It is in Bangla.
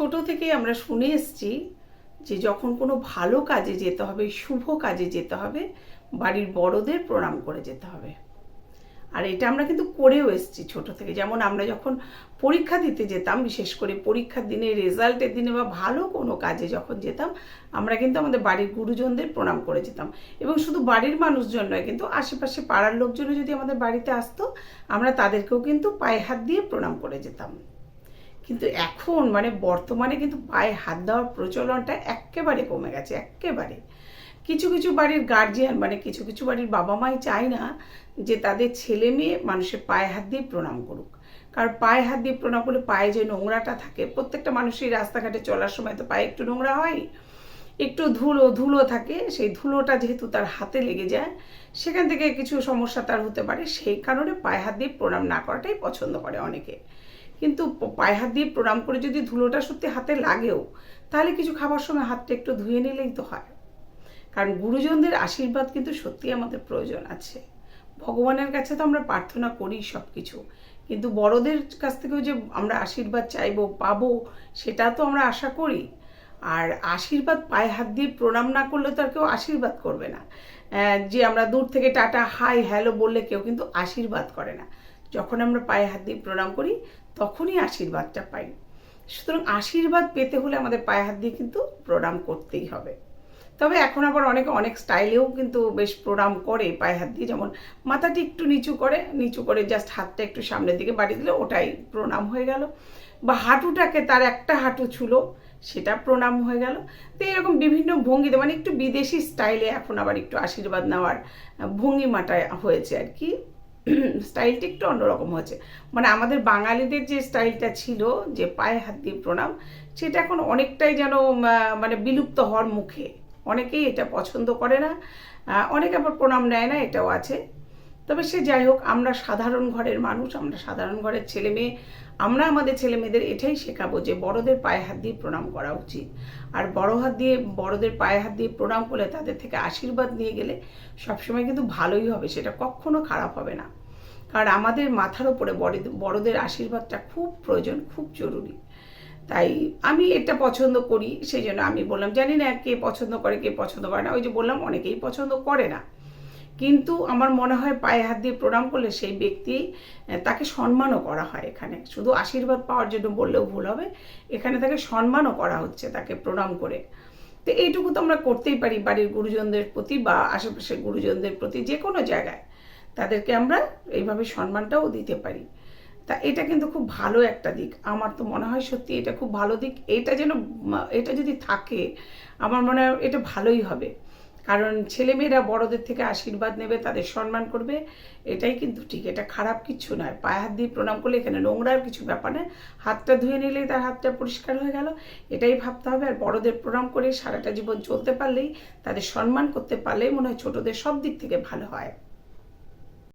ছোট থেকেই আমরা শুনে এসছি যে যখন কোনো ভালো কাজে যেতে হবে, শুভ কাজে যেতে হবে, বাড়ির বড়দের প্রণাম করে যেতে হবে। আর এটা আমরা কিন্তু করেও এসেছি ছোট থেকে। যেমন আমরা যখন পরীক্ষা দিতে যেতাম, বিশেষ করে পরীক্ষার দিনে, রেজাল্টের দিনে বা ভালো কোনো কাজে যখন যেতাম, আমরা কিন্তু আমাদের বাড়ির গুরুজনদের প্রণাম করে যেতাম। এবং শুধু বাড়ির মানুষজন নয়, কিন্তু আশেপাশে পাড়ার লোকজনও যদি আমাদের বাড়িতে আসতো, আমরা তাদেরকেও কিন্তু পায়ে হাত দিয়ে প্রণাম করে যেতাম। কিন্তু এখন মানে বর্তমানে কিন্তু পায়ে হাত দেওয়ার প্রচলনটা একেবারে কমে গেছে, একেবারে। কিছু কিছু বাড়ির গার্জিয়ান মানে কিছু কিছু বাড়ির বাবা মাই চায় না যে তাদের ছেলে মেয়ে মানুষের পায়ে হাত দিয়ে প্রণাম করুক। কারণ পায়ে হাত দিয়ে প্রণাম করলে পায়ে যে নোংরাটা থাকে, প্রত্যেকটা মানুষই রাস্তাঘাটে চলার সময় তো পায়ে একটু নোংরা হয়, একটু ধুলো ধুলো থাকে, সেই ধুলোটা যেহেতু তার হাতে লেগে যায়, সেখান থেকে কিছু সমস্যা তার হতে পারে, সেই কারণে পায়ে হাত দিয়ে প্রণাম না করাটাই পছন্দ করে অনেকে। কিন্তু পায়ে হাত দিয়ে প্রণাম করে যদি ধুলোটা সত্যি হাতে লাগেও, তাহলে কিছু খাবার সময় হাতটা একটু ধুয়ে নিলেই তো হয়। কারণ গুরুজনদের আশীর্বাদ কিন্তু সত্যি আমাদের প্রয়োজন আছে। ভগবানের কাছে তো আমরা প্রার্থনা করি সব কিছু কিন্তু বড়দের কাছ থেকেও যে আমরা আশীর্বাদ চাইব, পাবো, সেটা তো আমরা আশা করি। আর আশীর্বাদ পায়ে হাত দিয়ে প্রণাম না করলে তো আর কেউ আশীর্বাদ করবে না। যে আমরা দূর থেকে টাটা, হাই, হ্যালো বললে কেউ কিন্তু আশীর্বাদ করে না। যখন আমরা পায়ে হাত দিয়ে প্রণাম করি, তখনই আশীর্বাদটা পাই। সুতরাং আশীর্বাদ পেতে হলে আমাদের পায়ে হাত দিয়ে কিন্তু প্রণাম করতেই হবে। তবে এখন আবার অনেকে, অনেক স্টাইলেও কিন্তু বেশ প্রণাম করে পায়ে হাত দিয়ে। যেমন মাথাটি একটু নিচু করে নিচু করে জাস্ট হাতটা একটু সামনের দিকে বাড়িয়ে দিলে ওটাই প্রণাম হয়ে গেল। বা হাঁটুটাকে তার একটা হাঁটু ছুলো, সেটা প্রণাম হয়ে গেল। তো এরকম বিভিন্ন ভঙ্গিতে মানে একটু বিদেশি স্টাইলে এখন আবার একটু আশীর্বাদ নেওয়ার ভঙ্গিমাটা হয়েছে আর কি। স্টাইলটা একটু অন্যরকম হয়েছে। মানে আমাদের বাঙালিদের যে স্টাইলটা ছিল, যে পায়ে হাত দিয়ে প্রণাম, সেটা এখন অনেকটাই যেন মানে বিলুপ্ত হওয়ার মুখে। অনেকেই এটা পছন্দ করে না অনেকে আবার প্রণাম নেয় না, এটাও আছে। তবে সে যাই হোক, আমরা সাধারণ ঘরের মানুষ, আমরা সাধারণ ঘরের ছেলে মেয়ে, আমরা আমাদের ছেলে মেয়েদের এটাই শেখাবো যে বড়দের পায়ে হাত দিয়ে প্রণাম করা উচিত। আর বড় হাত দিয়ে, বড়দের পায়ে হাত দিয়ে প্রণাম করলে তাদের থেকে আশীর্বাদ নিয়ে গেলে সবসময় কিন্তু ভালোই হবে, সেটা কখনো খারাপ হবে না। কারণ আমাদের মাথার ওপরে বড়- বড়দের আশীর্বাদটা খুব প্রয়োজন, খুব জরুরি। তাই আমি এটা পছন্দ করি, সেই জন্য আমি বললাম, জানি না কে পছন্দ করে, কে পছন্দ করে না, ওই যে বললাম, অনেকেই পছন্দ করে না। কিন্তু আমার মনে হয় পায়ে হাত দিয়ে প্রণাম করলে সেই ব্যক্তি তাকে সম্মানও করা হয় এখানে। শুধু আশীর্বাদ পাওয়ার জন্য বললেও ভুল হবে। এখানে তাকে সম্মানও করা হচ্ছে তাকে প্রণাম করে। তো এইটুকু তো আমরা করতেই পারি বাড়ির গুরুজনদের প্রতি বা আশেপাশের গুরুজনদের প্রতি যে কোনো জায়গায়। তাদেরকে আমরা এইভাবে সম্মানটাও দিতে পারি। তা এটা কিন্তু খুব ভালো একটা দিক। আমার তো মনে হয় সত্যি এটা খুব ভালো দিক। এটা যেন এটা যদি থাকে, আমার মনে হয় এটা ভালোই হবে। কারণ ছেলেমেয়েরা বড়দের থেকে আশীর্বাদ নেবে, তাদের সম্মান করবে, এটাই কিন্তু ঠিক। এটা খারাপ কিছু নয়। পায়ে হাত দিয়ে প্রণাম করলে এখানে নোংরার কিছু ব্যাপার নয় হাতটা ধুয়ে নিলেই তার হাতটা পরিষ্কার হয়ে গেল, এটাই ভাবতে হবে। আর বড়দের প্রণাম করে সারাটা জীবন চলতে পারলেই, তাদের সম্মান করতে পারলেই মনে হয় ছোটদের সব দিক থেকে ভালো হয়।